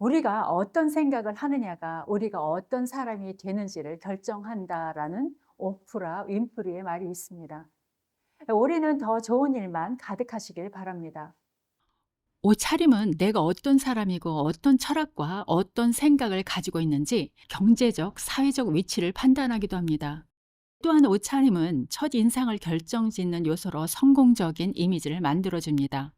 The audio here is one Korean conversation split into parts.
우리가 어떤 생각을 하느냐가 우리가 어떤 사람이 되는지를 결정한다라는 오프라 윈프리의 말이 있습니다. 올해는 더 좋은 일만 가득하시길 바랍니다. 옷차림은 내가 어떤 사람이고 어떤 철학과 어떤 생각을 가지고 있는지 경제적, 사회적 위치를 판단하기도 합니다. 또한 옷차림은 첫 인상을 결정짓는 요소로 성공적인 이미지를 만들어줍니다.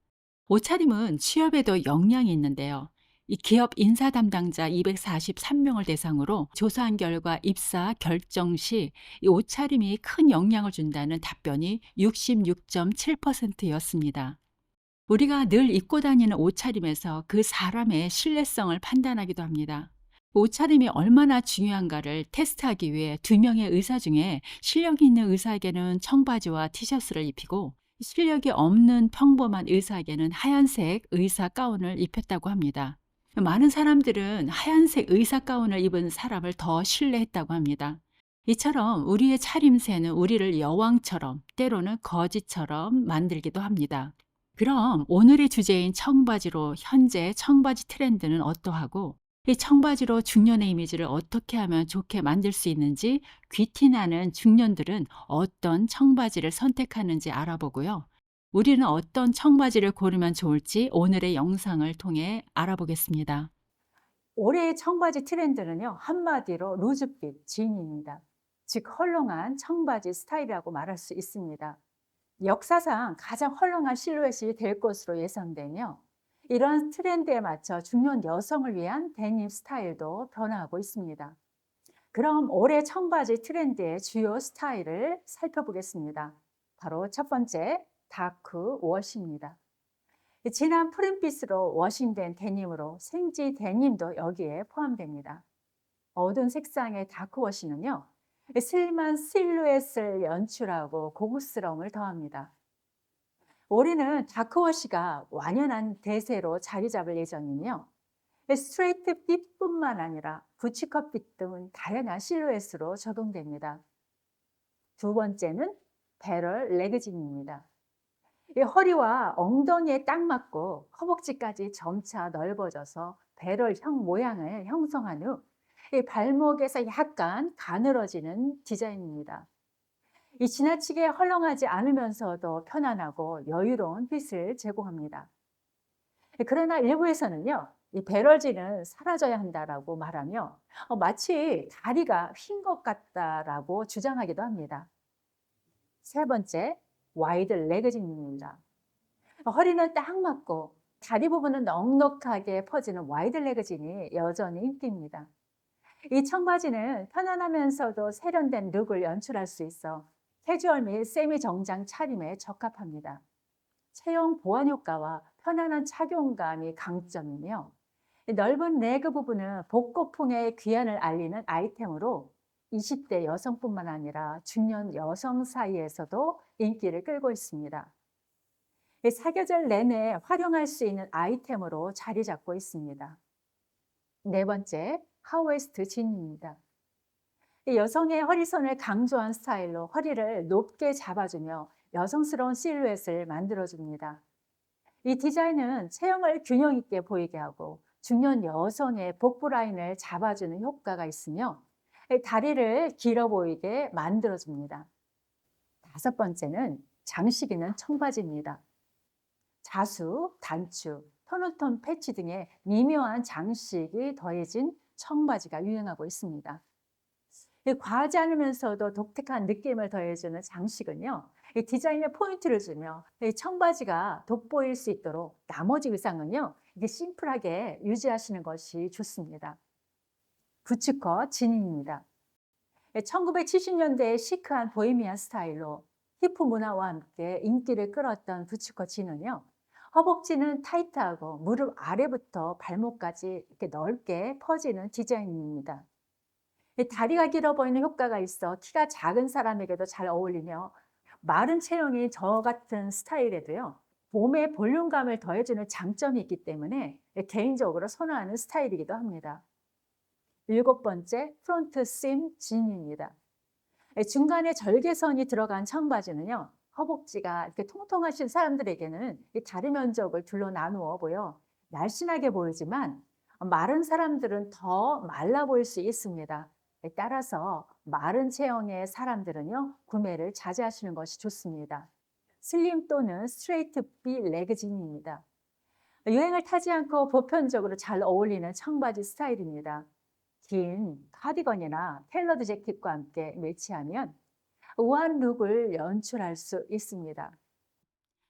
옷차림은 취업에도 영향이 있는데요. 이 기업 인사 담당자 243명을 대상으로 조사한 결과 입사 결정 시 이 옷차림이 큰 영향을 준다는 답변이 66.7%였습니다. 우리가 늘 입고 다니는 옷차림에서 그 사람의 신뢰성을 판단하기도 합니다. 옷차림이 얼마나 중요한가를 테스트하기 위해 두 명의 의사 중에 실력이 있는 의사에게는 청바지와 티셔츠를 입히고 실력이 없는 평범한 의사에게는 하얀색 의사 가운을 입혔다고 합니다. 많은 사람들은 하얀색 의사 가운을 입은 사람을 더 신뢰했다고 합니다. 이처럼 우리의 차림새는 우리를 여왕처럼 때로는 거지처럼 만들기도 합니다. 그럼 오늘의 주제인 청바지로 현재 청바지 트렌드는 어떠하고 이 청바지로 중년의 이미지를 어떻게 하면 좋게 만들 수 있는지 귀티나는 중년들은 어떤 청바지를 선택하는지 알아보고요. 우리는 어떤 청바지를 고르면 좋을지 오늘의 영상을 통해 알아보겠습니다. 올해의 청바지 트렌드는요, 한마디로 루즈핏 진입니다. 즉, 헐렁한 청바지 스타일이라고 말할 수 있습니다. 역사상 가장 헐렁한 실루엣이 될 것으로 예상되며, 이러한 트렌드에 맞춰 중년 여성을 위한 데님 스타일도 변화하고 있습니다. 그럼 올해 청바지 트렌드의 주요 스타일을 살펴보겠습니다. 바로 첫 번째, 다크 워시입니다. 진한 푸른빛으로 워싱된 데님으로 생지 데님도 여기에 포함됩니다. 어두운 색상의 다크 워시는요, 슬림한 실루엣을 연출하고 고급스러움을 더합니다. 올해는 다크워시가 완연한 대세로 자리 잡을 예정이며, 스트레이트 핏뿐만 아니라 부츠컷 핏등 다양한 실루엣으로 적용됩니다. 두 번째는 배럴 레그진입니다. 이 허리와 엉덩이에 딱 맞고 허벅지까지 점차 넓어져서 배럴형 모양을 형성한 후 이 발목에서 약간 가늘어지는 디자인입니다. 이 지나치게 헐렁하지 않으면서도 편안하고 여유로운 핏을 제공합니다. 그러나 일부에서는요, 이 배럴지는 사라져야 한다라고 말하며 어, 마치 다리가 휜 것 같다라고 주장하기도 합니다. 세 번째, 와이드 레그진입니다. 허리는 딱 맞고 다리 부분은 넉넉하게 퍼지는 와이드 레그진이 여전히 인기입니다. 이 청바지는 편안하면서도 세련된 룩을 연출할 수 있어 캐주얼 및 세미 정장 차림에 적합합니다. 체형 보완 효과와 편안한 착용감이 강점이며 넓은 레그 부분은 복고풍의 귀환을 알리는 아이템으로 20대 여성뿐만 아니라 중년 여성 사이에서도 인기를 끌고 있습니다. 사계절 내내 활용할 수 있는 아이템으로 자리 잡고 있습니다. 네 번째, 하우웨스트 진입니다. 여성의 허리선을 강조한 스타일로 허리를 높게 잡아주며 여성스러운 실루엣을 만들어줍니다. 이 디자인은 체형을 균형 있게 보이게 하고 중년 여성의 복부 라인을 잡아주는 효과가 있으며 다리를 길어 보이게 만들어줍니다. 다섯 번째는 장식 있는 청바지입니다. 자수, 단추, 톤오톤 패치 등의 미묘한 장식이 더해진 청바지가 유행하고 있습니다. 과하지 않으면서도 독특한 느낌을 더해주는 장식은요, 디자인에 포인트를 주며 청바지가 돋보일 수 있도록 나머지 의상은요, 이게 심플하게 유지하시는 것이 좋습니다. 부츠컷 진입니다. 1970년대의 시크한 보헤미안 스타일로 히프 문화와 함께 인기를 끌었던 부츠컷 진은요, 허벅지는 타이트하고 무릎 아래부터 발목까지 이렇게 넓게 퍼지는 디자인입니다. 다리가 길어 보이는 효과가 있어 키가 작은 사람에게도 잘 어울리며 마른 체형이 저 같은 스타일에도요. 몸에 볼륨감을 더해주는 장점이 있기 때문에 개인적으로 선호하는 스타일이기도 합니다. 일곱 번째, 프론트 심 진입니다. 중간에 절개선이 들어간 청바지는요. 허벅지가 이렇게 통통하신 사람들에게는 다리 면적을 둘로 나누어 보여 날씬하게 보이지만 마른 사람들은 더 말라 보일 수 있습니다. 따라서 마른 체형의 사람들은요, 구매를 자제하시는 것이 좋습니다. 슬림 또는 스트레이트 비 레그진입니다. 유행을 타지 않고 보편적으로 잘 어울리는 청바지 스타일입니다. 긴 카디건이나 텔러드 재킷과 함께 매치하면 우아한 룩을 연출할 수 있습니다.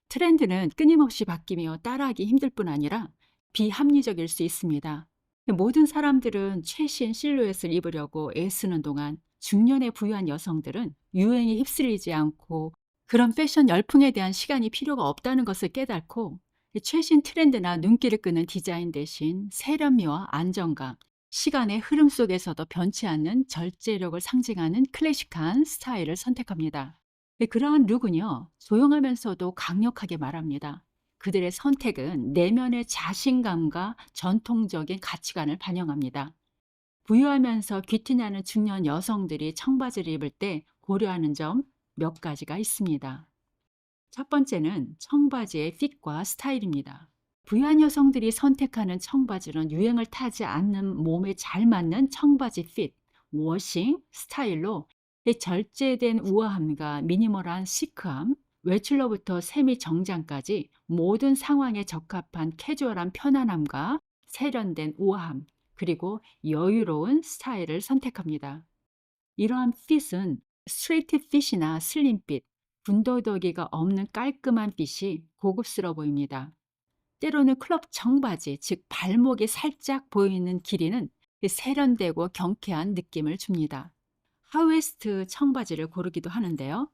트렌드는 끊임없이 바뀌며 따라하기 힘들 뿐 아니라 비합리적일 수 있습니다. 모든 사람들은 최신 실루엣을 입으려고 애쓰는 동안 중년에 부유한 여성들은 유행에 휩쓸리지 않고 그런 패션 열풍에 대한 시간이 필요가 없다는 것을 깨닫고 최신 트렌드나 눈길을 끄는 디자인 대신 세련미와 안정감, 시간의 흐름 속에서도 변치 않는 절제력을 상징하는 클래식한 스타일을 선택합니다. 네, 그러한 룩은요, 조용하면서도 강력하게 말합니다. 그들의 선택은 내면의 자신감과 전통적인 가치관을 반영합니다. 부유하면서 귀티나는 중년 여성들이 청바지를 입을 때 고려하는 점 몇 가지가 있습니다. 첫 번째는 청바지의 핏과 스타일입니다. 부유한 여성들이 선택하는 청바지는 유행을 타지 않는 몸에 잘 맞는 청바지 핏, 워싱, 스타일로 이 절제된 우아함과 미니멀한 시크함, 외출로부터 세미 정장까지 모든 상황에 적합한 캐주얼한 편안함과 세련된 우아함, 그리고 여유로운 스타일을 선택합니다. 이러한 핏은 스트레이트 핏이나 슬림 핏, 군더더기가 없는 깔끔한 핏이 고급스러워 보입니다. 때로는 클럽 청바지, 즉 발목이 살짝 보이는 길이는 세련되고 경쾌한 느낌을 줍니다. 하웨스트 청바지를 고르기도 하는데요.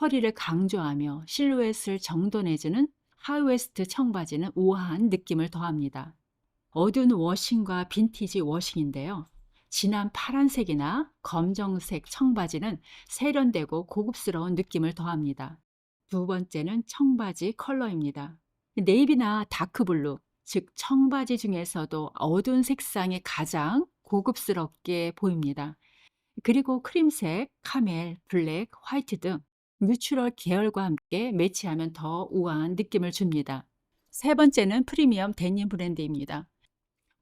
허리를 강조하며 실루엣을 정돈해주는 하웨스트 청바지는 우아한 느낌을 더합니다. 어두운 워싱과 빈티지 워싱인데요. 진한 파란색이나 검정색 청바지는 세련되고 고급스러운 느낌을 더합니다. 두 번째는 청바지 컬러입니다. 네이비나 다크블루, 즉 청바지 중에서도 어두운 색상이 가장 고급스럽게 보입니다. 그리고 크림색, 카멜, 블랙, 화이트 등 뉴트럴 계열과 함께 매치하면 더 우아한 느낌을 줍니다. 세 번째는 프리미엄 데님 브랜드입니다.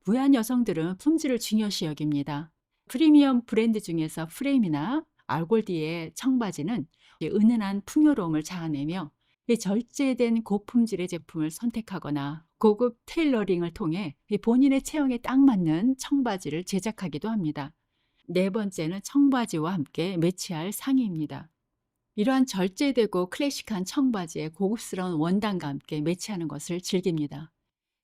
부유한 여성들은 품질을 중요시 여깁니다. 프리미엄 브랜드 중에서 프레임이나 알골디의 청바지는 은은한 풍요로움을 자아내며 절제된 고품질의 제품을 선택하거나 고급 테일러링을 통해 본인의 체형에 딱 맞는 청바지를 제작하기도 합니다. 네 번째는 청바지와 함께 매치할 상의입니다. 이러한 절제되고 클래식한 청바지에 고급스러운 원단과 함께 매치하는 것을 즐깁니다.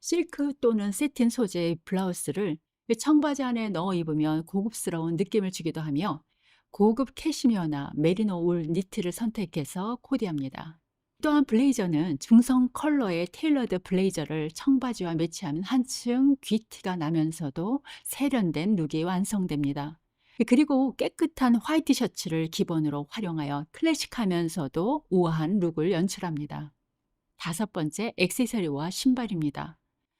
실크 또는 세틴 소재의 블라우스를 청바지 안에 넣어 입으면 고급스러운 느낌을 주기도 하며 고급 캐시미어나 메리노 울 니트를 선택해서 코디합니다. 또한 블레이저는 중성 컬러의 테일러드 블레이저를 청바지와 매치하면 한층 귀티가 나면서도 세련된 룩이 완성됩니다. 그리고 깨끗한 화이트 셔츠를 기본으로 활용하여 클래식하면서도 우아한 룩을 연출합니다. 다섯 번째, 액세서리와 신발입니다.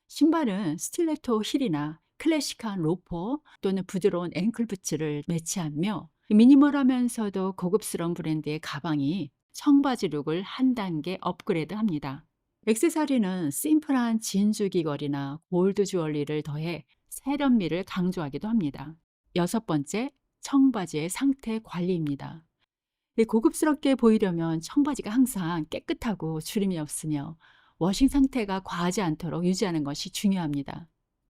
신발은 스틸레토 힐이나 클래식한 로퍼 또는 부드러운 앵클 부츠를 매치하며 미니멀하면서도 고급스러운 브랜드의 가방이 청바지 룩을 한 단계 업그레이드 합니다. 액세서리는 심플한 진주 귀걸이나 골드 주얼리를 더해 세련미를 강조하기도 합니다. 여섯 번째, 청바지의 상태 관리입니다. 고급스럽게 보이려면 청바지가 항상 깨끗하고 주름이 없으며 워싱 상태가 과하지 않도록 유지하는 것이 중요합니다.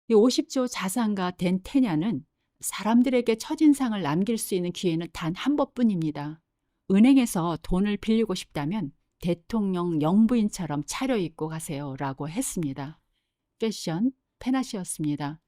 50조 자산가 된 테냐는 사람들에게 첫인상을 남길 수 있는 기회는 단 한 번뿐입니다. 은행에서 돈을 빌리고 싶다면 대통령 영부인처럼 차려입고 가세요 라고 했습니다. 패션 페나시였습니다.